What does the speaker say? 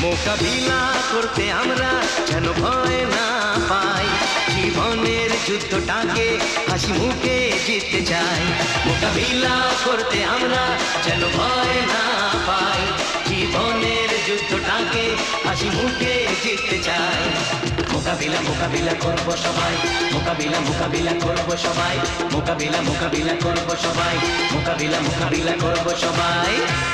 মোকাবিলা করতে আমরা যেন ভয় না পাই। জীবনের যুদ্ধটাকে হাসি মুখে জিততে চাই। মোকাবিলা করতে আমরা যেন ভয় না পাই। জীবনের যুদ্ধটাকে হাসি মুখে জিততে চাই। মোকাবিলা মোকাবিলা করব সবাই। মোকাবিলা মোকাবিলা করব সবাই। মোকাবিলা মোকাবিলা করব সবাই। মোকাবিলা মোকাবিলা করব সবাই।